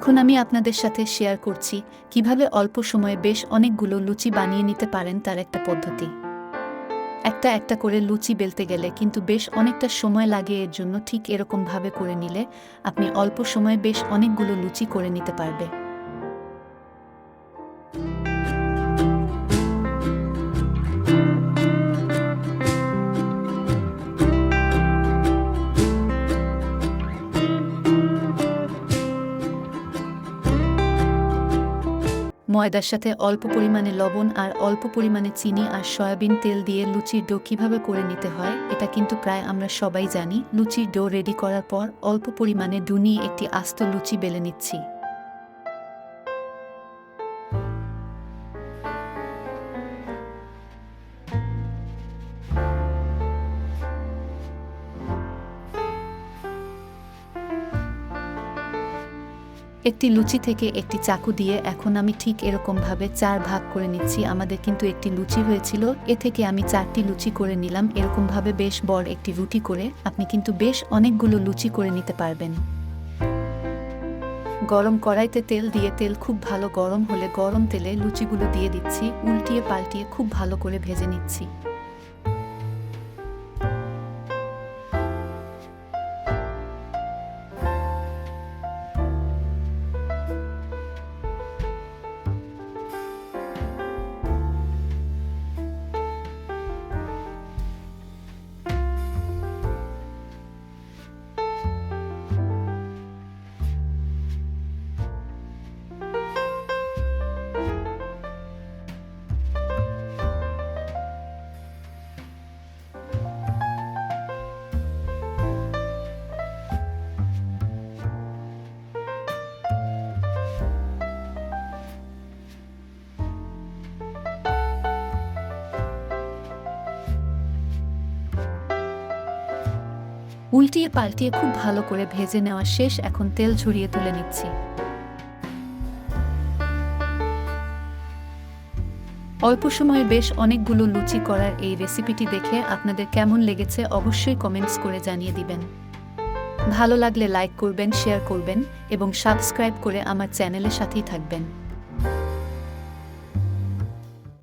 এখন আমি আপনাদের সাথে শেয়ার করছি কীভাবে অল্প সময়ে বেশ অনেকগুলো লুচি বানিয়ে নিতে পারেন তার একটা পদ্ধতি। একটা একটা করে লুচি বেলতে গেলে কিন্তু বেশ অনেকটা সময় লাগে এর জন্য ঠিক এরকমভাবে করে নিলে আপনি অল্প সময়ে বেশ অনেকগুলো লুচি করে নিতে পারবে। ময়দার সাথে অল্প পরিমাণে লবণ আর অল্প পরিমাণে চিনি আর সয়াবিন তেল দিয়ে লুচির ডো কীভাবে করে নিতে হয়, এটা কিন্তু প্রায় আমরা সবাই জানি। লুচির ডো রেডি করার পর অল্প পরিমাণে ডুনি একটি আস্ত লুচি বেলে নিচ্ছি। একটি লুচি থেকে একটি চাকু দিয়ে এখন আমি ঠিক এরকমভাবে চার ভাগ করে নিচ্ছি। আমাদের কিন্তু একটি লুচি হয়েছিল। এ থেকে আমি চারটি লুচি করে নিলাম। এরকমভাবে বেশ বড় একটি রুটি করে আপনি কিন্তু বেশ অনেকগুলো লুচি করে নিতে পারবেন। গরম কড়াইতে তেল দিয়ে, তেল খুব ভালো গরম হলে গরম তেলে লুচিগুলো দিয়ে দিচ্ছি। উল্টিয়ে পাল্টিয়ে খুব ভালো করে ভেজে নিচ্ছি। উল্টিয়ে পাল্টিয়ে খুব ভালো করে ভেজে নেওয়া শেষ, এখন তেল ঝরিয়ে তুলে নিচ্ছি। অল্প সময়ে বেশ অনেকগুলো লুচি করার এই রেসিপিটি দেখে আপনাদের কেমন লেগেছে অবশ্যই কমেন্টস করে জানিয়ে দিবেন। ভালো লাগলে লাইক করবেন, শেয়ার করবেন এবং সাবস্ক্রাইব করে আমার চ্যানেলের সাথেই থাকবেন।